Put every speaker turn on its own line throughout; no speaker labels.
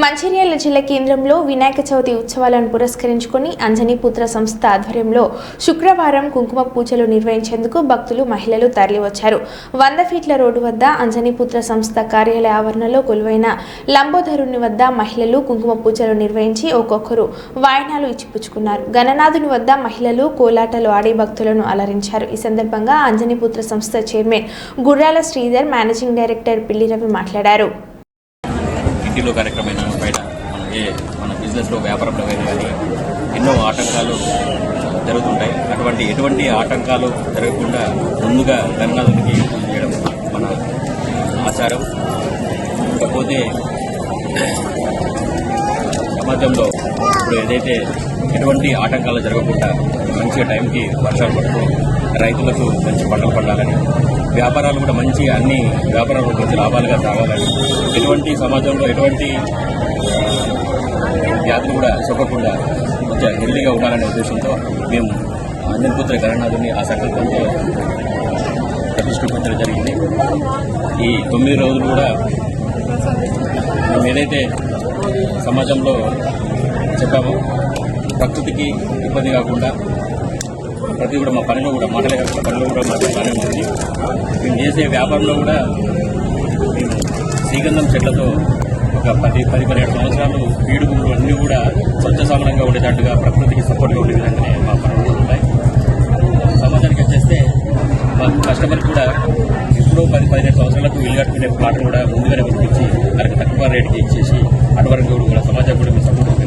మంచిర్యాల జిల్లా కేంద్రంలో వినాయక చవితి ఉత్సవాలను పురస్కరించుకొని అంజనీ పుత్ర సంస్థ ఆధ్వర్యంలో శుక్రవారం కుంకుమ పూజలు నిర్వహించేందుకు భక్తులు మహిళలు తరలివచ్చారు. వంద ఫీట్ల రోడ్డు వద్ద అంజనీ పుత్ర సంస్థ కార్యాలయ ఆవరణలో కొలువైన లంబోధరుని వద్ద మహిళలు కుంకుమ పూజలు నిర్వహించి ఒక్కొక్కరు వాయనాలు ఇచ్చిపుచ్చుకున్నారు గణనాథుని వద్ద మహిళలు కోలాటలు ఆడి భక్తులను అలరించారు. ఈ సందర్భంగా అంజనీ పుత్ర సంస్థ చైర్మన్ గుర్రాల శ్రీధర్ మేనేజింగ్ డైరెక్టర్ పిల్లి రవి మాట్లాడారు.
ఇంటిలో కార్యక్రమమైన బయట మన ఏ మన బిజినెస్లో వ్యాపారంలో అయినా కానీ ఎన్నో ఆటంకాలు జరుగుతుంటాయి. అటువంటి ఎటువంటి ఆటంకాలు జరగకుండా ముందుగా గణనాథునికి పూజ చేయడం మన ఆచారం. కాకపోతే సమాజంలో ఇప్పుడు ఏదైతే ఎటువంటి ఆటంకాలు జరగకుండా మంచిగా టైంకి వర్షాలు పడుతూ రైతులకు మంచి పంటలు పండాలని వ్యాపారాలు కూడా మంచి అన్ని వ్యాపారాలు మంచి లాభాలుగా సాగాలని ఎటువంటి సమాజంలో ఎటువంటి వ్యాధులు కూడా సొక్కకుండా మంచిగా హెల్దీగా ఉండాలనే ఉద్దేశంతో మేము అంజన్పుత్ర గణనాథుని ఆ సంకల్పంతో ప్రతిష్ఠించడం జరిగింది. ఈ తొమ్మిది రోజులు కూడా మేము ఏదైతే సమాజంలో చెప్పామో ప్రకృతికి ఇబ్బంది కాకుండా ప్రతి కూడా మా పనిలో కూడా మాటలే పనిలో కూడా మాకు బాగానే ఉంటుంది మేము చేసే వ్యాపారంలో కూడా మేము శ్రీగంధం చెట్లతో ఒక పది పది పదిహేడు సంవత్సరాలు పీడుగులు అన్నీ కూడా స్వచ్ఛ సమానంగా ఉండేటట్టుగా ప్రకృతికి సపోర్ట్గా ఉండే విధంగానే మా పనులు ఉంటాయి సమాజానికి వచ్చేస్తే మా కస్టమర్ కూడా ఎప్పుడో పది పదిహేను సంవత్సరాలకు ఇల్లు కట్టుకునే ప్లాట్ కూడా ముందుగానే పంపించి వాళ్ళకి తక్కువ రేటుకి ఇచ్చేసి అటువరకు కూడా సమాజం కూడా మేము సపోర్ట్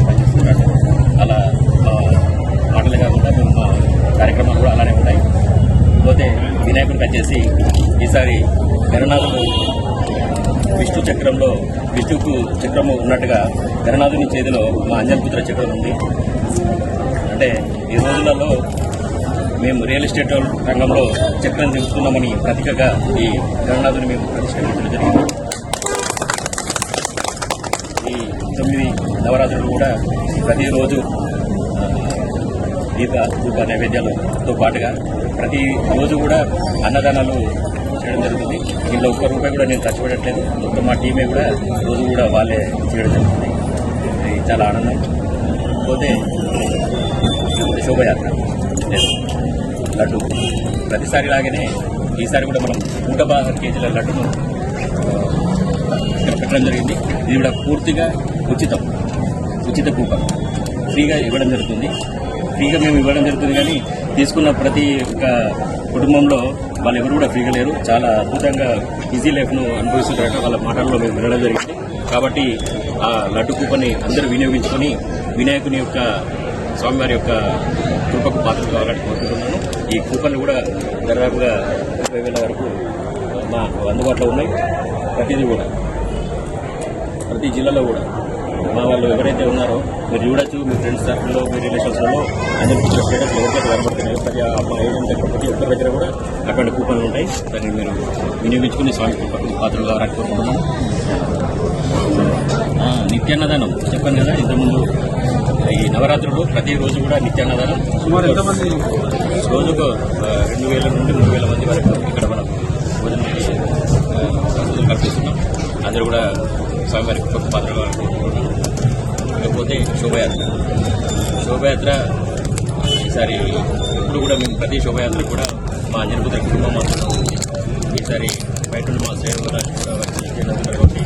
వచ్చేసి ఈసారి గణనాథుడు విష్ణు చక్రంలో విష్ణుకు చక్రము ఉన్నట్టుగా గణనాథుని చేతిలో మా అంజన్పుత్ర చక్రం ఉంది. అంటే ఈ రోజులలో మేము రియల్ ఎస్టేట్ రంగంలో చక్రం దిగుతున్నామని ప్రతీకగా ఈ గణనాథుని మేము ప్రతిష్ఠించడం జరిగింది. ఈ తొమ్మిది నవరాత్రులు కూడా ప్రతిరోజు దీప ధూప నైవేద్యాలతో పాటుగా ప్రతి రోజు కూడా అన్నదానాలు చేయడం జరుగుతుంది. దీనిలో ఒక్క రూపాయి కూడా నేను ఖర్చు పెట్టట్లేదు. మొత్తం మా టీమే కూడా రోజు కూడా వాళ్ళే చేయడం జరుగుతుంది. ఇది చాలా ఆనందం. పోతే శోభయాత్ర. లడ్డు. ప్రతిసారి లాగానే ఈసారి కూడా మనం నూట పదహారు కేజీల లడ్డును పెట్టడం జరిగింది. ఇది కూడా పూర్తిగా ఉచితం. ఉచిత కూపన్. ఫ్రీగా ఇవ్వడం జరుగుతుంది. ఫ్రీగా మేము ఇవ్వడం జరుగుతుంది కానీ తీసుకున్న ప్రతి ఒక్క కుటుంబంలో వాళ్ళు ఎవరు కూడా ఫ్రీగా లేరు. చాలా అద్భుతంగా ఈజీ లైఫ్ను అనుభవిస్తున్నారట వాళ్ళ మాటల్లో మేము వినడం జరిగింది. కాబట్టి ఆ లడ్డు కూపని అందరూ వినియోగించుకొని వినాయకుని యొక్క స్వామివారి యొక్క కృపకు పాత్ర కావాలని కోరుకుంటున్నాను. ఈ కూపన్లు కూడా దాదాపుగా ముప్పై వేల వరకు మాకు అందుబాటులో ఉన్నాయి. ప్రతిదీ కూడా. ప్రతి జిల్లాలో కూడా. మా వాళ్ళు ఎవరైతే ఉన్నారో మీరు చూడొచ్చు మీ ఫ్రెండ్స్ సర్కిల్లో మీ రిలేషన్స్లో అందరి పిల్లల స్టేటస్ ఎవరికైతే కనబడుతున్నాయో ప్రతి ఆ మా ఏజెంట్ ప్రతి ఒక్కరి దగ్గర కూడా అటువంటి కూపన్లు ఉంటాయి. దాన్ని మీరు వినియోగించుకుని స్వామి పాత్రలు కావాలని కోరుకుంటున్నాను నిత్యాన్నదానం. చెప్పాను కదా ఇంతకుముందు ఈ నవరాత్రులు ప్రతిరోజు కూడా నిత్యాన్నదానం.
సుమారు ఎంతమంది?
రోజుకు రెండు వేల నుండి మూడు వేల మంది వరకు ఇక్కడ మనం వసతులు కల్పిస్తున్నాం. అందరూ కూడా స్వామివారి పాత్రలు ఇకపోతే శోభయాత్ర. శోభయాత్ర ఈసారి ఇప్పుడు కూడా మేము ప్రతి శోభయాత్ర కూడా మా జనపద కుటుంబం మాత్రం ఉంది. ఈసారి బయట నుండి మా శ్రేణురాజు కూడా వచ్చి